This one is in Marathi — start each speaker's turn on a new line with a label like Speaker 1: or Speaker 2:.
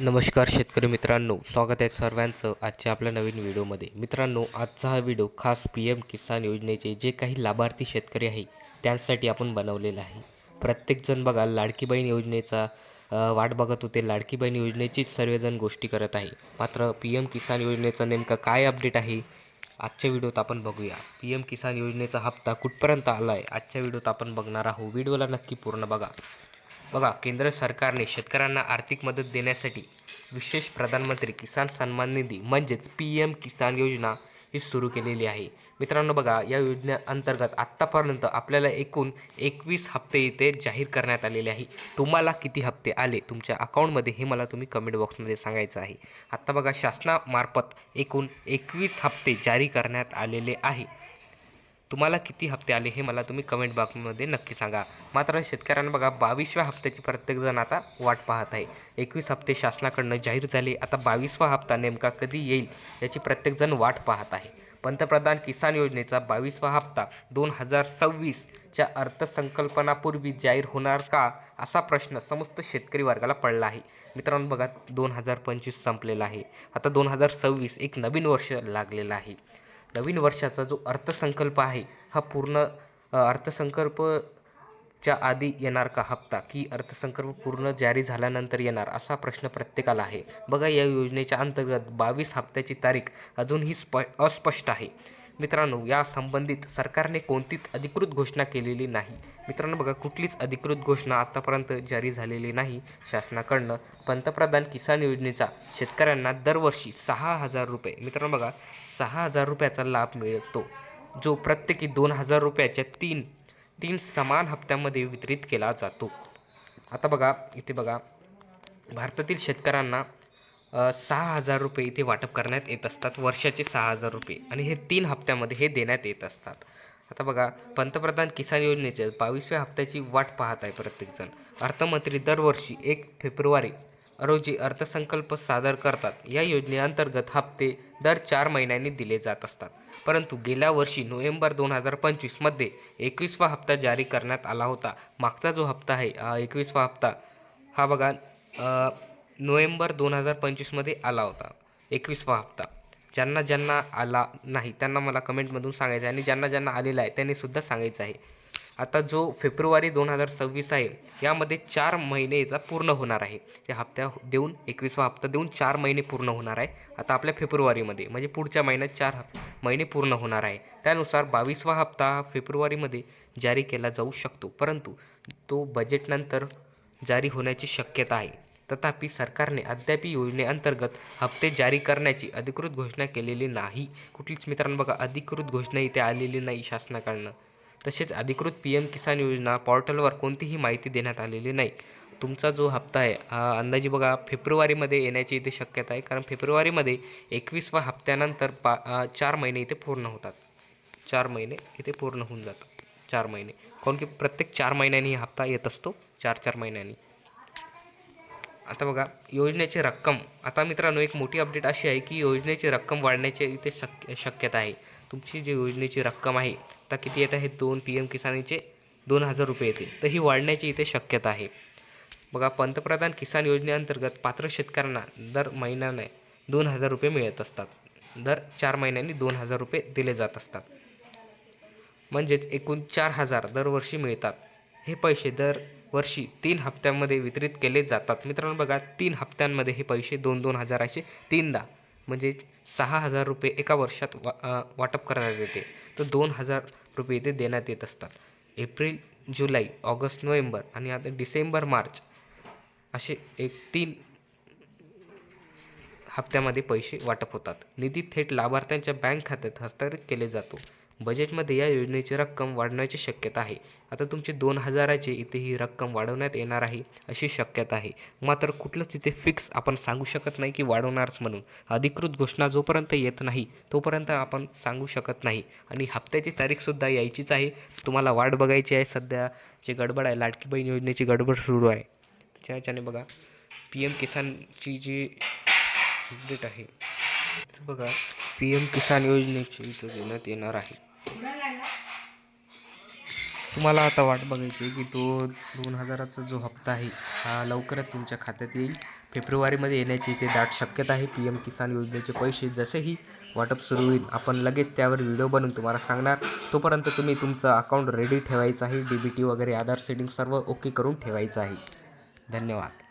Speaker 1: नमस्कार शेतकरी मित्रांनो स्वागत आहे सर्वांचं आजच्या आपल्या नवीन व्हिडिओमध्ये. मित्रांनो आजचा हा व्हिडिओ खास पी एम किसान योजनेचे जे काही लाभार्थी शेतकरी आहे त्यांसाठी आपण बनवलेला आहे. प्रत्येकजण बघा लाडकी बहीण योजनेचा वाट बघत होते. लाडकी बहीण योजनेचीच सर्वजण गोष्टी करत आहे. मात्र पी एम किसान योजनेचं नेमकं काय अपडेट आहे आजच्या व्हिडिओत आपण बघूया. पी एम किसान योजनेचा हप्ता कुठपर्यंत आला आहे आजच्या व्हिडिओत आपण बघणार आहोत. व्हिडिओला नक्की पूर्ण बघा. बघा केंद्र सरकारने शेतकऱ्यांना आर्थिक मदत देण्यासाठी विशेष प्रधानमंत्री किसान सन्मान निधी म्हणजेच पी एम किसान योजना ही सुरू केलेली आहे. मित्रांनो बघा या योजनेअंतर्गत आत्तापर्यंत आपल्याला एकूण एकवीस हप्ते इथे जाहीर करण्यात आलेले आहे. तुम्हाला किती हप्ते आले? तुमच्या अकाउंटमध्ये हे मला तुम्ही कमेंट बॉक्समध्ये सांगायचं आहे. आत्ता बघा शासनामार्फत एकूण एकवीस हप्ते जारी करण्यात आलेले आहे. तुम्हाला किती हप्ते आले हे मला तुम्ही कमेंट बॉक्समध्ये नक्की सांगा. मात्र शेतकऱ्यांना बघा बावीसव्या हप्त्याची प्रत्येकजण आता वाट पाहत आहे. एकवीस हप्ते शासनाकडनं जाहीर झाले. आता बावीसवा हप्ता नेमका कधी येईल याची प्रत्येकजण वाट पाहत आहे. पंतप्रधान किसान योजनेचा बावीसवा हप्ता दोन हजार सव्वीसच्या अर्थसंकल्पनापूर्वी जाहीर होणार का असा प्रश्न समस्त शेतकरी वर्गाला पडला आहे. मित्रांनो बघा दोन हजार पंचवीस संपलेला आहे. आता दोन हजार सव्वीस एक नवीन वर्ष लागलेलं आहे. नवीन वर्षाचा जो अर्थसंकल्प आहे हा पूर्ण अर्थसंकल्पच्या आधी येणार का हप्ता? की अर्थसंकल्प पूर्ण जारी झाल्यानंतर येणार? असा प्रश्न प्रत्येकाला आहे. बघा या योजनेच्या अंतर्गत बावीस हप्त्याची तारीख अजूनही स्प अस्पष्ट आहे. मित्रांनो या संबंधित सरकारने कोणतीच अधिकृत घोषणा केलेली नाही. मित्रांनो बघा कुठलीच अधिकृत घोषणा आतापर्यंत जारी झालेली नाही शासनाकडनं. पंतप्रधान किसान योजनेचा शेतकऱ्यांना दरवर्षी सहा हजार रुपये मित्रांनो बघा सहा हजार रुपयाचा लाभ मिळतो जो प्रत्येकी दोन हजार रुपयाच्या तीन तीन समान हप्त्यामध्ये वितरित केला जातो. आता बघा इथे बघा भारतातील शेतकऱ्यांना सहा हजार रुपये इथे वाटप करण्यात येत असतात. वर्षाचे सहा हजार रुपये. आणि हे तीन हप्त्यामध्ये हे देण्यात येत असतात. आता बघा पंतप्रधान किसान योजनेच्या बावीसव्या हप्त्याची वाट पाहत आहे प्रत्येकजण. अर्थमंत्री दरवर्षी एक फेब्रुवारी रोजी अर्थसंकल्प सादर करतात. या योजनेअंतर्गत हप्ते दर चार महिन्यांनी दिले जात असतात. परंतु गेल्या वर्षी नोव्हेंबर दोन हजार पंचवीसमध्ये एकवीसवा हप्ता जारी करण्यात आला होता. मागचा जो हप्ता आहे एकवीसवा हप्ता हा बघा नोव्हेंबर दोन हजार पंचवीसमध्ये आला होता. एकवीसवा हप्ता. ज्यांना ज्यांना आला नाही त्यांना मला कमेंटमधून सांगायचं आहे आणि ज्यांना ज्यांना आलेला आहे त्यांनी सुद्धा सांगायचं आहे. आता जो फेब्रुवारी दोन हजार सव्वीस आहे यामध्ये चार महिने याचा पूर्ण होणार आहे. या हप्त्या देऊन एकवीसवा हप्ता देऊन चार महिने पूर्ण होणार आहे. आता आपल्या फेब्रुवारीमध्ये म्हणजे पुढच्या महिन्यात चार हप महिने पूर्ण होणार आहे. त्यानुसार बावीसवा हप्ता हा फेब्रुवारीमध्ये जारी केला जाऊ शकतो. परंतु तो बजेटनंतर जारी होण्याची शक्यता आहे. तथापि सरकारने अद्याप योजनेअंतर्गत हप्ते जारी करण्याची अधिकृत घोषणा केलेली नाही. कुठलीच मित्रांनो बघा अधिकृत घोषणा इथे आलेली नाही शासनाकडनं. तसेच अधिकृत पी एम किसान योजना पोर्टलवर कोणतीही माहिती देण्यात आलेली नाही. तुमचा जो हप्ता आहे हा अंदाजे बघा फेब्रुवारीमध्ये येण्याची इथे शक्यता आहे. कारण फेब्रुवारीमध्ये एकवीसवा हप्त्यानंतर पा चार महिने इथे पूर्ण होतात. चार महिने इथे पूर्ण होऊन जातात. चार महिने. काऊन की प्रत्येक चार महिन्यांनी हप्ता येत असतो. चार चार महिन्यांनी. आता बघा योजनेची रक्कम. आता मित्रांनो एक मोठी अपडेट अशी आहे की योजनेची रक्कम वाढण्याची इथे शक्य शक्यता आहे. तुमची जी योजनेची रक्कम आहे आता किती येत आहे? दोन पी एम किसानीचे दोन हजार रुपये येते तर ही वाढण्याची इथे शक्यता आहे. बघा पंतप्रधान किसान योजनेअंतर्गत पात्र शेतकऱ्यांना दर महिन्याने दोन हजार रुपये मिळत असतात. दर चार महिन्यांनी दोन हजार रुपये दिले जात असतात. म्हणजेच एकूण चार हजार दरवर्षी मिळतात. हे पैसे दर वर्षी तीन हप्त्यांमध्ये वितरित केले जातात. मित्रांनो बघा तीन हप्त्यांमध्ये हे पैसे दोन दोन हजार असे तीनदा म्हणजे सहा हजार रुपये एका वर्षात वा वाटप करण्यात येते. तर दोन हजार रुपये इथे देण्यात येत असतात. एप्रिल जुलै ऑगस्ट नोव्हेंबर आणि आता डिसेंबर मार्च असे एक तीन हप्त्यामध्ये पैसे वाटप होतात. निधी थेट लाभार्थ्यांच्या बँक खात्यात हस्तांतरित केले जातो. बजेटमध्ये या योजनेची रक्कम वाढण्याची शक्यता आहे. आता तुमची दोन हजाराची इथे ही रक्कम वाढवण्यात येणार आहे अशी शक्यता आहे. मात्र कुठलंच इथे फिक्स आपण सांगू शकत नाही की वाढवणारच म्हणून. अधिकृत घोषणा जोपर्यंत येत नाही तोपर्यंत आपण सांगू शकत नाही. आणि हप्त्याची तारीखसुद्धा यायचीच आहे. तुम्हाला वाट बघायची आहे. सध्या जे गडबड आहे लाडकी बहीण योजनेची गडबड सुरू आहे. त्याच्या ह्याच्याने बघा पी एम किसानची जी अपडेट आहे तर बघा पी एम किसान योजनेची इथं देण्यात येणार आहे. तुम्हाला आता वाट बघायची आहे की तो दोन हजाराचा जो हप्ता आहे हा लवकरच तुमच्या खात्यात येईल. फेब्रुवारीमध्ये येण्याची ते दाट शक्यता आहे. पी एम किसान योजनेचे पैसे जसेही वाटप सुरू होईल आपण लगेच त्यावर व्हिडिओ बनवून तुम्हाला सांगणार. तोपर्यंत तुम्ही तुमचं अकाउंट रेडी ठेवायचं आहे. डी बी टी वगैरे आधार सेटिंग सर्व ओके करून ठेवायचं आहे. धन्यवाद.